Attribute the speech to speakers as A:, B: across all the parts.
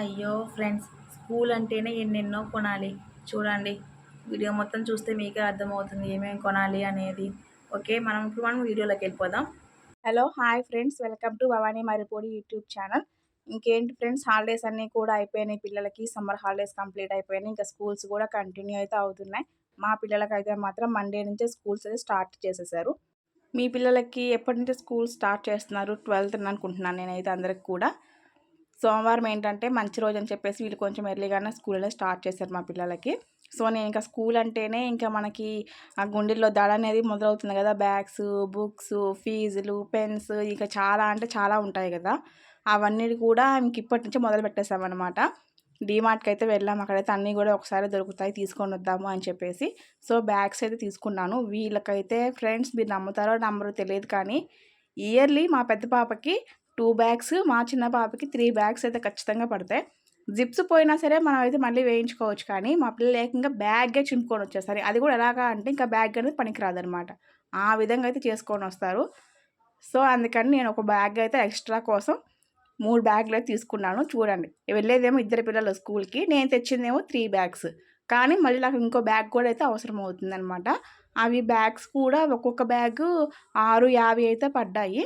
A: అయ్యో friends school అంటేనే ఎన్నెన్నో కొనాలి. చూడండి వీడియో మొత్తం చూస్తే మీకే అర్థమవుతుంది ఏమేమి కొనాలి అనేది. ఓకే మనం ఇప్పుడు మనం వీడియోలోకి వెళ్ళిపోదాం.
B: Hello hi friends welcome to Bhavani Maripudi YouTube channel. ఇంకేంటి ఫ్రెండ్స్ హాలిడేస్ అన్నీ కూడా అయిపోయినాయి పిల్లలకి సమ్మర్ హాలిడేస్ కంప్లీట్ అయిపోయినాయి ఇంకా స్కూల్స్ కూడా కంటిన్యూ అయితే అవుతున్నాయి. మా పిల్లలకైతే మాత్రం మండే నుంచే స్కూల్స్ అయితే స్టార్ట్ చేసేసారు. మీ పిల్లలకి ఎప్పటి నుంచి స్కూల్ స్టార్ట్ చేస్తున్నారు? ట్వెల్త్ అనుకుంటున్నాను నేనైతే అందరికి కూడా. సోమవారం ఏంటంటే మంచి రోజు అని చెప్పేసి వీళ్ళు కొంచెం ఎర్లీగానే స్కూల్లో స్టార్ట్ చేశారు మా పిల్లలకి. సో నేను ఇంకా స్కూల్ అంటేనే ఇంకా మనకి ఆ గుండెల్లో దడ అనేది మొదలవుతుంది కదా. బ్యాగ్స్ బుక్స్ ఫీజులు పెన్స్ ఇంకా చాలా అంటే చాలా ఉంటాయి కదా. అవన్నీ కూడా ఇంక ఇప్పటి నుంచే మొదలు పెట్టేసామన్నమాట డీమార్ట్కి అయితే వెళ్ళాం. అక్కడైతే అన్నీ కూడా ఒకసారి దొరుకుతాయి. తీసుకొని వద్దాము అని చెప్పేసి. సో బ్యాగ్స్ అయితే తీసుకున్నాను. వీళ్ళకైతే ఫ్రెండ్స్ మీరు నమ్ముతారో నమ్మరో తెలియదు కానీ ఇయర్లీ మా పెద్ద పాపకి టూ బ్యాగ్స్ మా చిన్న పాపకి త్రీ బ్యాగ్స్ అయితే ఖచ్చితంగా పడతాయి. జిప్స్ పోయినా సరే మనం అయితే మళ్ళీ వేయించుకోవచ్చు కానీ మా పిల్లలు ఏకంగా బ్యాగ్గే చింపుకొని వచ్చేస్తారు. అది కూడా ఎలాగా అంటే ఇంకా బ్యాగ్ అనేది పనికిరాదనమాట ఆ విధంగా అయితే చేసుకొని వస్తారు. సో అందుకని నేను ఒక బ్యాగ్ అయితే ఎక్స్ట్రా కోసం మూడు బ్యాగ్లు అయితే తీసుకున్నాను. చూడండి. వెళ్ళేదేమో ఇద్దరు పిల్లలు స్కూల్కి. నేను తెచ్చిందేమో త్రీ బ్యాగ్స్. కానీ మళ్ళీ నాకు ఇంకో బ్యాగ్ కూడా అయితే అవసరం అవుతుందన్నమాట. అవి బ్యాగ్స్ కూడా ఒక్కొక్క బ్యాగ్ ఆరు యాభై అయితే పడ్డాయి.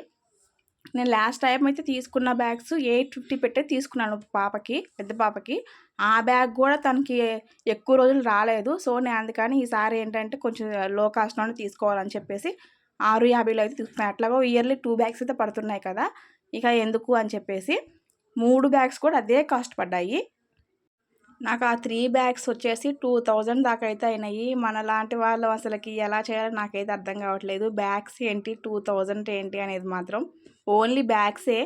B: నేను లాస్ట్ టైం అయితే తీసుకున్న బ్యాగ్స్ ఎయిట్ ఫిఫ్టీ పెట్టే తీసుకున్నాను పాపకి పెద్ద పాపకి. ఆ బ్యాగ్ కూడా తనకి ఎక్కువ రోజులు రాలేదు. సో నేను అందుకని ఈసారి ఏంటంటే కొంచెం లో కాస్ట్లోనే తీసుకోవాలని చెప్పేసి ఆరు యాభైలో అయితే తీసుకున్నాను. అట్లాగో ఇయర్లీ టూ బ్యాగ్స్ అయితే పడుతున్నాయి కదా ఇక ఎందుకు అని చెప్పేసి మూడు బ్యాగ్స్ కూడా అదే కాస్ట్ పడ్డాయి. నాకు ఆ త్రీ బ్యాగ్స్ వచ్చేసి టూ థౌజండ్ దాకా అయితే అయినాయి. మన లాంటి వాళ్ళు అసలుకి ఎలా చేయాలో నాకైతే అర్థం కావట్లేదు. బ్యాగ్స్ ఏంటి? టూ థౌజండ్ ఏంటి? అనేది మాత్రం. ఓన్లీ బ్యాగ్సే.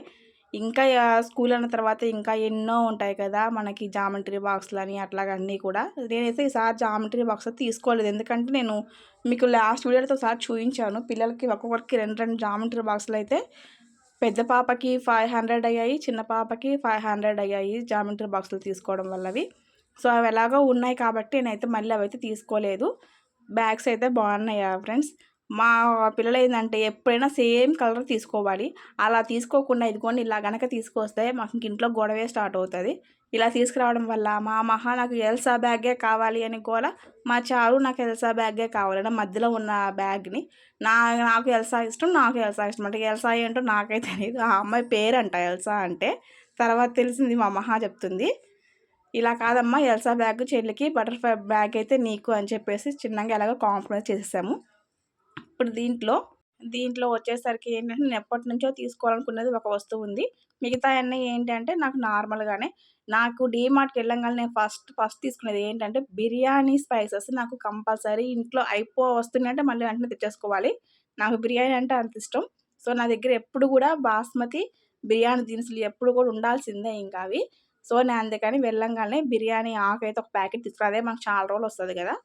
B: ఇంకా స్కూల్ అన్న తర్వాత ఇంకా ఎన్నో ఉంటాయి కదా మనకి జామెట్రీ బాక్స్లు అని అట్లాగన్నీ కూడా. నేనైతే ఈసారి జామెట్రీ బాక్స్ తీసుకోలేదు. ఎందుకంటే నేను మీకు లాస్ట్ వీడియోతో ఒకసారి చూపించాను పిల్లలకి ఒక్కొక్కరికి రెండు రెండు జామెట్రీ బాక్సులు అయితే పెద్ద పాపకి ఫైవ్ హండ్రెడ్ అయ్యాయి చిన్న పాపకి ఫైవ్ హండ్రెడ్ అయ్యాయి జామెట్రీ బాక్సులు తీసుకోవడం వల్లవి. సో అవి ఎలాగో ఉన్నాయి కాబట్టి నేనైతే మళ్ళీ అవైతే తీసుకోలేదు. బ్యాగ్స్ అయితే బాగున్నాయి ఫ్రెండ్స్? మా పిల్లలు ఏంటంటే ఎప్పుడైనా సేమ్ కలర్ తీసుకోవాలి. అలా తీసుకోకుండా ఇదిగోండి ఇలా గనక తీసుకొస్తే మాకు ఇంక ఇంట్లో గొడవే స్టార్ట్ అవుతుంది. ఇలా తీసుకురావడం వల్ల మా మహా నాకు ఎల్సా బ్యాగే కావాలి అని కూడా మా చారు నాకు ఎల్సా బ్యాగే కావాలని మధ్యలో ఉన్న బ్యాగ్ని నా నాకు ఎల్సా ఇష్టం నాకు ఎల్సా ఇష్టం అంటే ఎల్సా ఏంటో నాకైతే తెలియదు ఆ అమ్మాయి పేరంట ఎల్సా అంటే తర్వాత తెలిసింది మా మహా చెప్తుంది. ఇలా కాదమ్మా ఎల్సా బ్యాగ్ చెల్లికి బటర్ఫ్లై బ్యాగ్ అయితే నీకు అని చెప్పేసి చిన్నగా ఎలాగో కాంప్రమైజ్ చేసేసాము. ఇప్పుడు దీంట్లో దీంట్లో వచ్చేసరికి ఏంటంటే నేను ఎప్పటి నుంచో తీసుకోవాలనుకున్నది ఒక వస్తువు ఉంది. మిగతా అన్నీ ఏంటంటే నాకు నార్మల్గానే నాకు డీమార్ట్కి వెళ్ళంగానే నేను ఫస్ట్ ఫస్ట్ తీసుకునేది ఏంటంటే బిర్యానీ స్పైసెస్ నాకు కంపల్సరీ ఇంట్లో అయిపో వస్తున్నాయంటే మళ్ళీ వెంటనే తెచ్చేసుకోవాలి. నాకు బిర్యానీ అంటే అంత ఇష్టం. సో నా దగ్గర ఎప్పుడు కూడా బాస్మతి బిర్యానీ దినుసులు ఎప్పుడు కూడా ఉండాల్సిందే ఇంకా అవి. సో నేను అందుకని వెళ్ళంగానే బిర్యానీ ఆకు అయితే ఒక ప్యాకెట్ తీసుకురా అదే మనకు చాలా రోజులు వస్తుంది కదా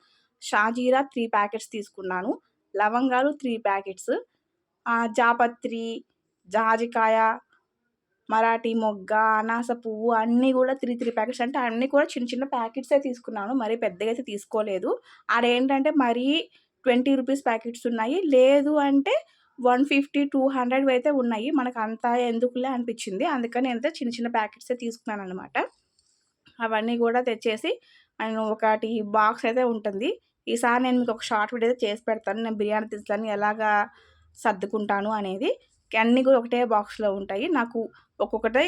B: షాజీరా త్రీ ప్యాకెట్స్ తీసుకున్నాను. లవంగాలు త్రీ ప్యాకెట్స్. జాపత్రి జాజికాయ మరాఠీ మొగ్గ అనాస పువ్వు అన్నీ కూడా త్రీ త్రీ ప్యాకెట్స్. అంటే అన్నీ కూడా చిన్న చిన్న ప్యాకెట్సే తీసుకున్నాను. మరీ పెద్దగా అయితే తీసుకోలేదు. అదేంటంటే మరీ ట్వంటీ రూపీస్ ప్యాకెట్స్ ఉన్నాయి. లేదు అంటే వన్ ఫిఫ్టీ టూ హండ్రెడ్ అయితే ఉన్నాయి. మనకు అంత ఎందుకులే అనిపించింది. అందుకని అయితే చిన్న చిన్న ప్యాకెట్సే తీసుకున్నాను అనమాట అవన్నీ కూడా తెచ్చేసి నేను ఒకటి బాక్స్ అయితే ఉంటుంది. ఈసారి నేను మీకు ఒక షార్ట్ వీడియో అయితే చేసి పెడతాను. నేను బిర్యానీ తీసుకొని ఎలాగా సర్దుకుంటాను అనేది. అన్నీ కూడా ఒకటే బాక్స్లో ఉంటాయి. నాకు ఒక్కొక్కటే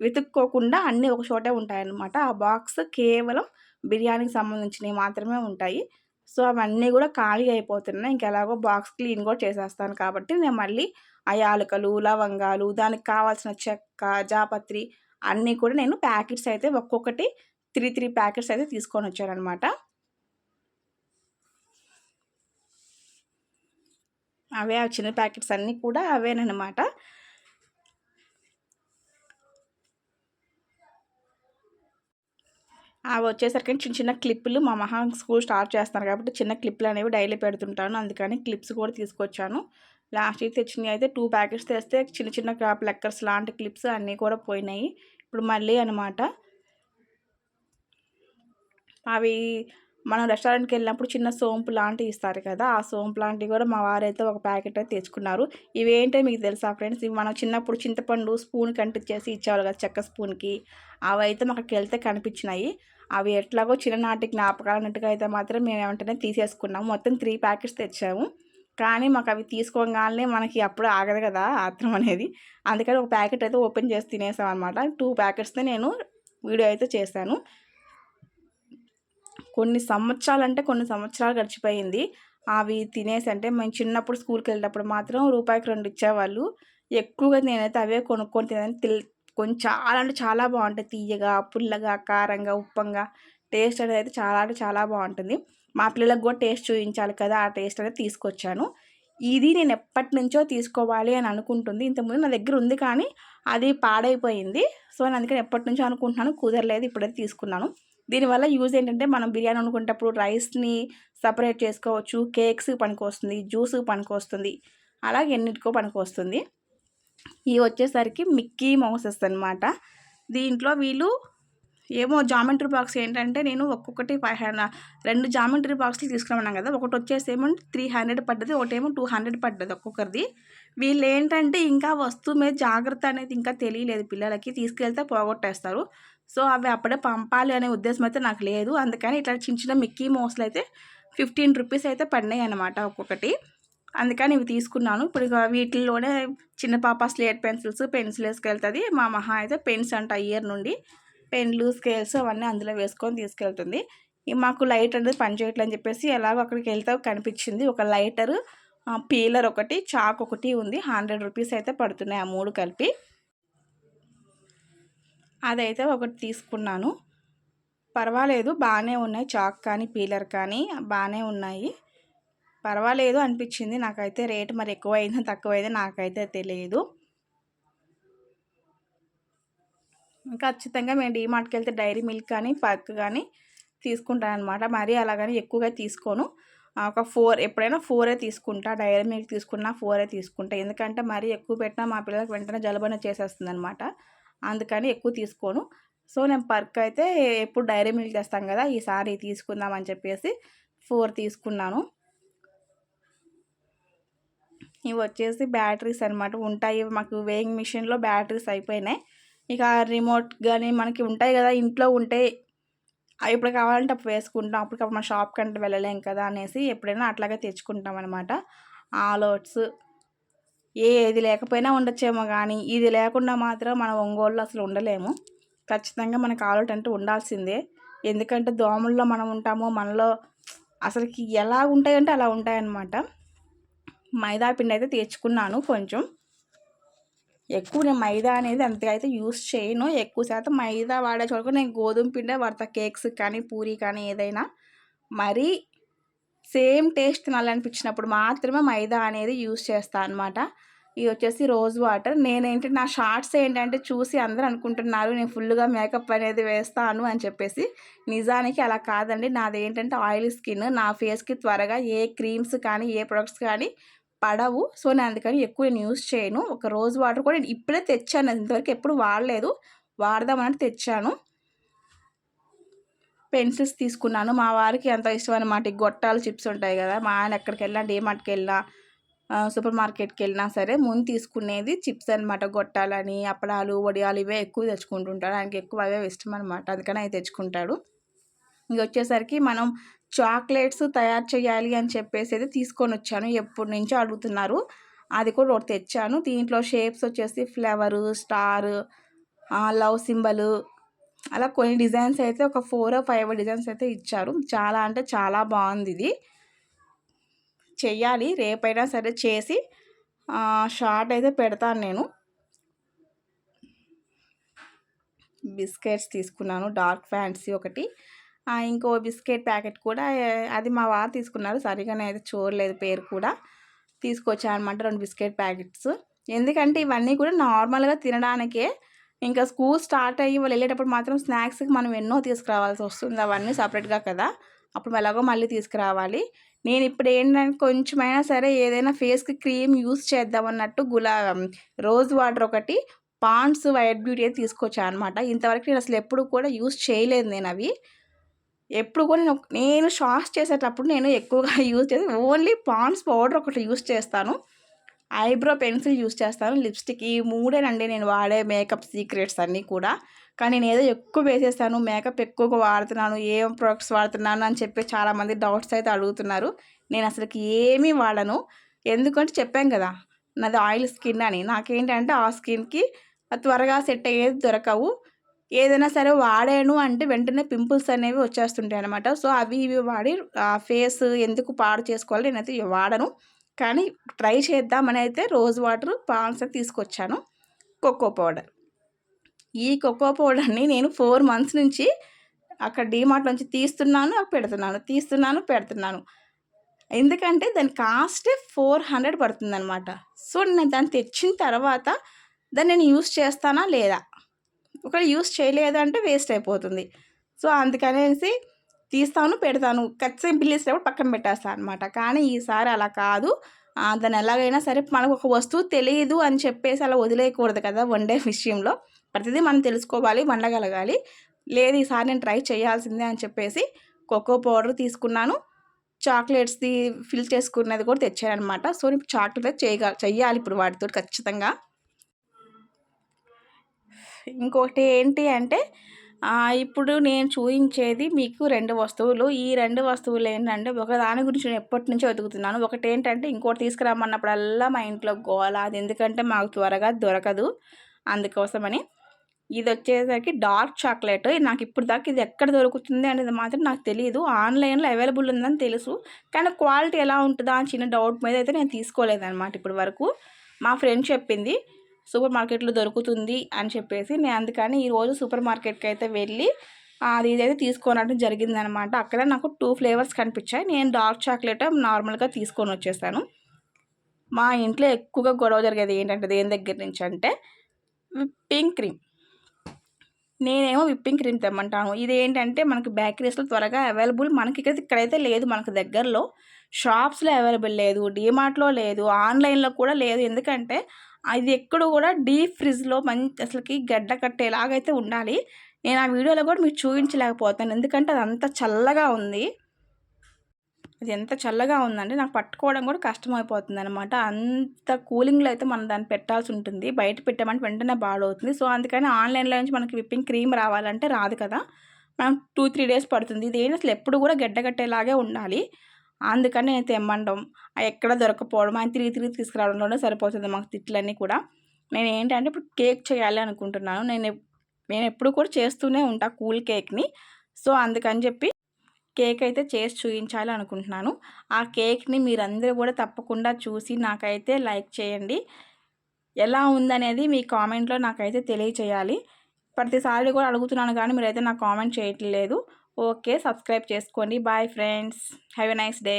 B: వెతుక్కోకుండా అన్నీ ఒక చోటే ఉంటాయన్నమాట. ఆ బాక్స్ కేవలం బిర్యానీకి సంబంధించినవి మాత్రమే ఉంటాయి. సో అవన్నీ కూడా ఖాళీ అయిపోతున్నాయి. ఇంకెలాగో బాక్స్ క్లీన్ కూడా చేసేస్తాను కాబట్టి నేను మళ్ళీ ఆ యాలకలు లవంగాలు దానికి కావాల్సిన చెక్క జాపత్రి అన్నీ కూడా నేను ప్యాకెట్స్ అయితే ఒక్కొక్కటి త్రీ త్రీ ప్యాకెట్స్ అయితే తీసుకొని వచ్చాను అవే ఆ చిన్న ప్యాకెట్స్ అన్నీ కూడా అవేనమాట అవి వచ్చేసరికి చిన్న చిన్న క్లిప్పులు మా మహా స్కూల్ స్టార్ట్ చేస్తాను కాబట్టి చిన్న క్లిప్పులు అనేవి డైలీ పెడుతుంటాను. అందుకని క్లిప్స్ కూడా తీసుకొచ్చాను. లాస్ట్ ఇయర్ తెచ్చినవి అయితే టూ ప్యాకెట్స్ తెస్తే చిన్న చిన్న లెక్కర్స్ లాంటి క్లిప్స్ అన్నీ కూడా పోయినాయి. ఇప్పుడు మళ్ళీ అనమాట అవి మనం రెస్టారెంట్కి వెళ్ళినప్పుడు చిన్న సోంపు లాంటివి ఇస్తారు కదా ఆ సోంపు లాంటివి కూడా మా వారైతే ఒక ప్యాకెట్ అయితే తెచ్చుకున్నారు. ఇవేంటో మీకు తెలుసా ఫ్రెండ్స్? ఇవి మనం చిన్నప్పుడు చింతపండు స్పూన్ చేసి ఇచ్చేవాళ్ళు కదా చెక్క స్పూన్కి. అవి అయితే మాకు వెళ్తే కనిపించినాయి. అవి ఎట్లాగో చిన్ననాటి జ్ఞాపకాలు అన్నట్టుగా అయితే మాత్రం మేము వెంటనే తీసేసుకున్నాము మొత్తం త్రీ ప్యాకెట్స్ తెచ్చాము. కానీ మాకు అవి తీసుకోగానే మనకి అప్పుడు ఆగదు కదా ఆత్రం అనేది. అందుకని ఒక ప్యాకెట్ అయితే ఓపెన్ చేసి తినేసాం అనమాట టూ ప్యాకెట్స్తో నేను వీడియో అయితే చేశాను. కొన్ని సంవత్సరాలు అంటే కొన్ని సంవత్సరాలు గడిచిపోయింది. అవి తినేసి అంటే మేము చిన్నప్పుడు స్కూల్కి వెళ్ళేటప్పుడు మాత్రం రూపాయికి రెండు ఇచ్చేవాళ్ళు. ఎక్కువగా నేనైతే అవే కొనుక్కొని తినని తిల్ కొంచెం చాలా అంటే చాలా బాగుంటాయి. తీయగా పుల్లగా కారంగా ఉప్పంగా. టేస్ట్ అనేది అయితే చాలా అంటే చాలా బాగుంటుంది. మా పిల్లలకు కూడా టేస్ట్ చూపించాలి కదా ఆ టేస్ట్ అనేది తీసుకొచ్చాను. ఇది నేను ఎప్పటి నుంచో తీసుకోవాలి అని అనుకుంటుంది. ఇంతకుముందు నా దగ్గర ఉంది కానీ అది పాడైపోయింది. సో నేను అందుకని ఎప్పటి నుంచో అనుకుంటున్నాను. కుదరలేదు ఇప్పుడైతే తీసుకున్నాను. దీనివల్ల యూజ్ ఏంటంటే మనం బిర్యానీ వండుకునేటప్పుడు రైస్ని సపరేట్ చేసుకోవచ్చు కేక్స్ పనికొస్తుంది జ్యూస్ పనికొస్తుంది అలాగే ఎన్నిటికో పనికొస్తుంది. ఇవి వచ్చేసరికి మిక్కీ మౌసెస్ అనమాట దీంట్లో వీళ్ళు ఏమో జామెంట్రీ బాక్స్ ఏంటంటే నేను ఒక్కొక్కటి ఫైవ్ హండ్రెడ్ రెండు జామెంట్రీ బాక్స్లు తీసుకురామన్నాం కదా ఒకటి వచ్చేసి ఏమో త్రీ హండ్రెడ్ పడ్డది ఒకటేమో టూ హండ్రెడ్ పడ్డది ఒక్కొక్కరిది. వీళ్ళు ఏంటంటే ఇంకా వస్తువు మీద జాగ్రత్త అనేది ఇంకా తెలియలేదు పిల్లలకి తీసుకెళ్తే పోగొట్టేస్తారు. సో అవి అప్పుడే పంపాలి అనే ఉద్దేశం అయితే నాకు లేదు. అందుకని ఇట్లా చిన్న చిన్న మిక్కీ మోస్లు అయితే ఫిఫ్టీన్ రూపీస్ అయితే పడినాయి అనమాట ఒక్కొక్కటి. అందుకని ఇవి తీసుకున్నాను. ఇప్పుడు వీటిల్లోనే చిన్న పాప స్లేట్ పెన్సిల్స్ పెన్సిల్ వేసుకెళ్తుంది. మా మహా అయితే పెన్స్ అంట ఇయర్ నుండి. పెన్లు స్కేల్స్ అవన్నీ అందులో వేసుకొని తీసుకెళ్తుంది. మాకు లైట్ అనేది పనిచేయట్లని చెప్పేసి ఎలాగో అక్కడికి వెళ్తే కనిపించింది. ఒక లైటరు పీలర్ ఒకటి చాక్ ఒకటి ఉంది. హండ్రెడ్ రూపీస్ అయితే పడుతున్నాయి ఆ మూడు కలిపి. అదైతే ఒకటి తీసుకున్నాను. పర్వాలేదు బాగానే ఉన్నాయి. చాక్ కానీ పీలర్ కానీ బాగానే ఉన్నాయి. పర్వాలేదు అనిపించింది. నాకైతే రేటు మరి ఎక్కువ అయిందో తక్కువ నాకైతే తెలియదు. ఖచ్చితంగా మేము డీమార్ట్కి వెళ్తే డైరీ మిల్క్ కానీ పక్ కానీ తీసుకుంటాను అనమాట మరీ అలాగని ఎక్కువగా తీసుకోను. ఒక ఫోర్ ఎప్పుడైనా ఫోరే తీసుకుంటా. డైరీ మిల్క్ తీసుకున్నా ఫోరే తీసుకుంటా. ఎందుకంటే మరీ ఎక్కువ పెట్టినా మా పిల్లలకు వెంటనే జలుబన చేసేస్తుంది అనమాట అందుకని ఎక్కువ తీసుకోను. సో నేను పర్క్ అయితే ఎప్పుడు డైరీ మిల్క్ తెస్తాం కదా ఈసారి తీసుకుందాం అని చెప్పేసి ఫోర్ తీసుకున్నాను. ఇవి వచ్చేసి బ్యాటరీస్ అనమాట ఉంటాయి మాకు వేయింగ్ మిషన్లో బ్యాటరీస్ అయిపోయినాయి. ఇక రిమోట్ కానీ మనకి ఉంటాయి కదా ఇంట్లో ఉంటే ఎప్పుడు కావాలంటే అప్పుడు వేసుకుంటాం. అప్పటికప్పుడు మన షాప్ కంటే వెళ్ళలేం కదా అనేసి ఎప్పుడైనా అట్లాగే తెచ్చుకుంటాం అనమాట ఆలోట్స్ ఏది లేకపోయినా ఉండొచ్చేమో కానీ ఇది లేకుండా మాత్రం మనం ఒంగోలులో అసలు ఉండలేము. ఖచ్చితంగా మనకు ఆలోట్ అంటే ఉండాల్సిందే. ఎందుకంటే దోమల్లో మనం ఉంటామో మనలో అసలుకి ఎలా ఉంటాయంటే అలా ఉంటాయన్నమాట. మైదా పిండి అయితే తెచ్చుకున్నాను కొంచెం. ఎక్కువ నేను మైదా అనేది అంతగా అయితే యూస్ చేయను. ఎక్కువ శాతం మైదా వాడే చోటుకు నేను గోధుమ పిండే వాడతా కేక్స్ కానీ పూరి కానీ ఏదైనా మరీ సేమ్ టేస్ట్ తినాలనిపించినప్పుడు మాత్రమే మైదా అనేది యూస్ చేస్తాను అనమాట ఇది వచ్చేసి రోజ్ వాటర్. నేనేంటి నా షార్ట్స్ ఏంటంటే చూసి అందరూ అనుకుంటున్నారు నేను ఫుల్గా మేకప్ అనేది వేస్తాను అని చెప్పేసి. నిజానికి అలా కాదండి. నాది ఏంటంటే ఆయిల్ స్కిన్. నా ఫేస్కి త్వరగా ఏ క్రీమ్స్ కానీ ఏ ప్రొడక్ట్స్ కానీ పడవు. సో నేను అందుకని ఎక్కువ నేను యూస్ చేయను. ఒక రోజ్ వాటర్ కూడా నేను ఇప్పుడే తెచ్చాను. ఇంతవరకు ఎప్పుడు వాడలేదు. వాడదామని తెచ్చాను. పెన్సిల్స్ తీసుకున్నాను. మా వారికి ఎంత ఇష్టం అనమాట గొట్టాలు చిప్స్ ఉంటాయి కదా మా ఆయన ఎక్కడికి వెళ్ళినా డీమార్ట్కి వెళ్ళినా సూపర్ మార్కెట్కి వెళ్ళినా సరే ముందు తీసుకునేది చిప్స్ అనమాట గొట్టాలని అప్పడాలు వడియాలు ఇవే ఎక్కువ తెచ్చుకుంటుంటాడు. ఆయనకి ఎక్కువ అవే ఇష్టం అనమాట అందుకని అవి తెచ్చుకుంటాడు. ఇంక వచ్చేసరికి మనం చాక్లెట్స్ తయారు చేయాలి అని చెప్పేసి అయితే తీసుకొని వచ్చాను. ఎప్పటి నుంచో అడుగుతున్నారు. అది కూడా ఒకటి తెచ్చాను. దీంట్లో షేప్స్ వచ్చేసి ఫ్లవరు స్టార్ లవ్ సింబల్ అలా కొన్ని డిజైన్స్ అయితే ఒక ఫోర్ ఫైవ్ డిజైన్స్ అయితే ఇచ్చారు. చాలా అంటే చాలా బాగుంది ఇది. చెయ్యాలి. రేపైనా సరే చేసి షార్ట్ అయితే పెడతాను నేను. బిస్కెట్స్ తీసుకున్నాను. డార్క్ ఫ్యాన్సీ ఒకటి. ఇంకో బిస్కెట్ ప్యాకెట్ కూడా అది మా వారు తీసుకున్నారు. సరిగానే అయితే చూడలేదు పేరు కూడా. తీసుకొచ్చా అనమాట రెండు బిస్కెట్ ప్యాకెట్స్. ఎందుకంటే ఇవన్నీ కూడా నార్మల్గా తినడానికే ఇంకా స్కూల్ స్టార్ట్ అయ్యి వాళ్ళు వెళ్ళేటప్పుడు మాత్రం స్నాక్స్కి మనం ఎన్నో తీసుకురావాల్సి వస్తుంది. అవన్నీ సపరేట్గా కదా. అప్పుడు ఎలాగో మళ్ళీ తీసుకురావాలి. నేను ఇప్పుడు ఏంటంటే కొంచెమైనా సరే ఏదైనా ఫేస్కి క్రీమ్ యూస్ చేద్దాం అన్నట్టు గులా రోజ్ వాటర్ ఒకటి పాండ్స్ వైట్ బ్యూటీ అయితే తీసుకొచ్చాను అనమాట ఇంతవరకు నేను అసలు ఎప్పుడు కూడా యూస్ చేయలేదు నేను అవి. ఎప్పుడు కూడా నేను నేను షార్ట్స్ చేసేటప్పుడు నేను ఎక్కువగా యూజ్ చేసి ఓన్లీ పాండ్స్ పౌడర్ ఒకటి యూజ్ చేస్తాను. ఐబ్రో పెన్సిల్ యూస్ చేస్తాను. లిప్స్టిక్ ఈ మూడేనండి నేను వాడే మేకప్ సీక్రెట్స్ అన్నీ కూడా. కానీ నేను ఏదో ఎక్కువ వేసేస్తాను. మేకప్ ఎక్కువగా వాడుతున్నాను. ఏం ప్రొడక్ట్స్ వాడుతున్నాను అని చెప్పి చాలామంది డౌట్స్ అయితే అడుగుతున్నారు. నేను అసలుకి ఏమీ వాడను. ఎందుకంటే చెప్పాను కదా నాది ఆయిల్ స్కిన్ అని. నాకేంటంటే ఆ స్కిన్కి త్వరగా సెట్ అయ్యేది దొరకవు. ఏదైనా సరే వాడాను అంటే వెంటనే పింపుల్స్ అనేవి వచ్చేస్తుంటాయి అనమాట సో అవి ఇవి వాడి ఆ ఫేస్ ఎందుకు పాడు చేసుకోవాలి నేనైతే ఇవి వాడను. కానీ ట్రై చేద్దామని అయితే రోజ్ వాటర్ పాన్స్ తీసుకొచ్చాను. Cocoa powder. ఈ కోకో పౌడర్ని నేను ఫోర్ మంత్స్ నుంచి అక్కడ డీమార్ట్ నుంచి తీస్తున్నాను పెడుతున్నాను తీస్తున్నాను పెడుతున్నాను. ఎందుకంటే దాని కాస్ట్ ఫోర్ హండ్రెడ్ పడుతుంది అనమాట సో నేను దాన్ని తెచ్చిన తర్వాత దాన్ని నేను యూస్ చేస్తానా లేదా? ఒకవేళ యూస్ చేయలేదంటే వేస్ట్ అయిపోతుంది. సో అందుకనేసి తీస్తాను పెడతాను. ఖచ్చితంగా పిల్లేసేటప్పుడు పక్కన పెట్టేస్తాను అనమాట కానీ ఈసారి అలా కాదు. దాన్ని ఎలాగైనా సరే మనకు ఒక వస్తువు తెలియదు అని చెప్పేసి అలా వదిలేయకూడదు కదా వండే విషయంలో. ప్రతిదీ మనం తెలుసుకోవాలి వండగలగాలి. లేదు ఈసారి నేను ట్రై చేయాల్సిందే అని చెప్పేసి కోకో పౌడర్ తీసుకున్నాను. చాక్లెట్స్ది ఫిల్ చేసుకున్నది కూడా తెచ్చానమాట సో నేను చాక్లెట్ చేయగ చెయ్యాలి ఇప్పుడు వాటితో ఖచ్చితంగా. ఇంకొకటి ఏంటి అంటే ఇప్పుడు నేను చూపించేది మీకు రెండు వస్తువులు. ఈ రెండు వస్తువులు ఏంటంటే ఒక దాని గురించి నేను ఎప్పటి నుంచో వెతుకుతున్నాను. ఒకటి ఏంటంటే ఇంకోటి తీసుకురమ్మన్నప్పుడల్లా మా ఇంట్లో గోల. అది ఎందుకంటే మాకు త్వరగా దొరకదు అందుకోసమని. ఇది వచ్చేసరికి డార్క్ చాక్లెట్. నాకు ఇప్పుడు దాకా ఇది ఎక్కడ దొరుకుతుంది అనేది మాత్రం నాకు తెలియదు ఆన్లైన్లో అవైలబుల్ ఉందని తెలుసు. కానీ క్వాలిటీ ఎలా ఉంటుందా అని చిన్న డౌట్ మీద అయితే నేను తీసుకోలేదన్నమాట ఇప్పటి వరకు. మా ఫ్రెండ్ చెప్పింది సూపర్ మార్కెట్లో దొరుకుతుంది అని చెప్పేసి నేను అందుకని ఈరోజు సూపర్ మార్కెట్కి అయితే వెళ్ళి అది ఇదైతే తీసుకోనడం జరిగిందనమాట. అక్కడ నాకు టూ ఫ్లేవర్స్ కనిపించాయి. నేను డార్క్ చాక్లెట్ నార్మల్గా తీసుకొని వచ్చేసాను. మా ఇంట్లో ఎక్కువగా గొడవ జరిగేది ఏంటంటే దేని దగ్గర నుంచి అంటే విప్పింగ్ క్రీమ్. నేనేమో విప్పింగ్ క్రీమ్ తెమ్మంటాను. ఇది ఏంటంటే మనకి బేకరీస్లో త్వరగా అవైలబుల్ మనకి ఇక్కడ ఇక్కడైతే లేదు మనకు దగ్గరలో. షాప్స్లో అవైలబుల్ లేదు డీమార్ట్లో లేదు ఆన్లైన్లో కూడా లేదు. ఎందుకంటే అది ఎక్కడ కూడా డీప్ ఫ్రిడ్జ్లో మంచి అసలుకి గడ్డ కట్టేలాగైతే ఉండాలి. నేను ఆ వీడియోలో కూడా మీకు చూపించలేకపోతాను. ఎందుకంటే అది అంత చల్లగా ఉంది. అది ఎంత చల్లగా ఉందంటే నాకు పట్టుకోవడం కూడా కష్టమైపోతుంది అనమాట అంత కూలింగ్లో అయితే మనం దాన్ని పెట్టాల్సి ఉంటుంది. బయట పెట్టామంటే వెంటనే బాడవుతుంది. సో అందుకని ఆన్లైన్లో నుంచి మనకి విప్పింగ్ క్రీమ్ రావాలంటే రాదు కదా. మనం టూ త్రీ డేస్ పడుతుంది. ఇది ఏంటి అసలు ఎప్పుడు కూడా గడ్డగట్టేలాగే ఉండాలి. అందుకని నేను తెమ్మండం. ఎక్కడ దొరకపోవడం ఆయన తిరిగి తిరిగి తీసుకురావడంలోనే సరిపోతుంది మాకు తిట్లన్నీ కూడా. నేను ఏంటంటే ఇప్పుడు కేక్ చేయాలి అనుకుంటున్నాను. నేను నేను ఎప్పుడు కూడా చేస్తూనే ఉంటా కూల్ కేక్ని. సో అందుకని చెప్పి కేక్ అయితే చేసి చూపించాలి అనుకుంటున్నాను. ఆ కేక్ని మీరందరూ కూడా తప్పకుండా చూసి నాకైతే లైక్ చేయండి. ఎలా ఉందనేది మీ కామెంట్లో నాకైతే తెలియచేయాలి. ప్రతిసారి కూడా అడుగుతున్నాను కానీ మీరైతే నాకు కామెంట్ చేయట్లేదు. ఓకే సబ్స్క్రైబ్ చేసుకోండి. Bye friends. Have a nice day.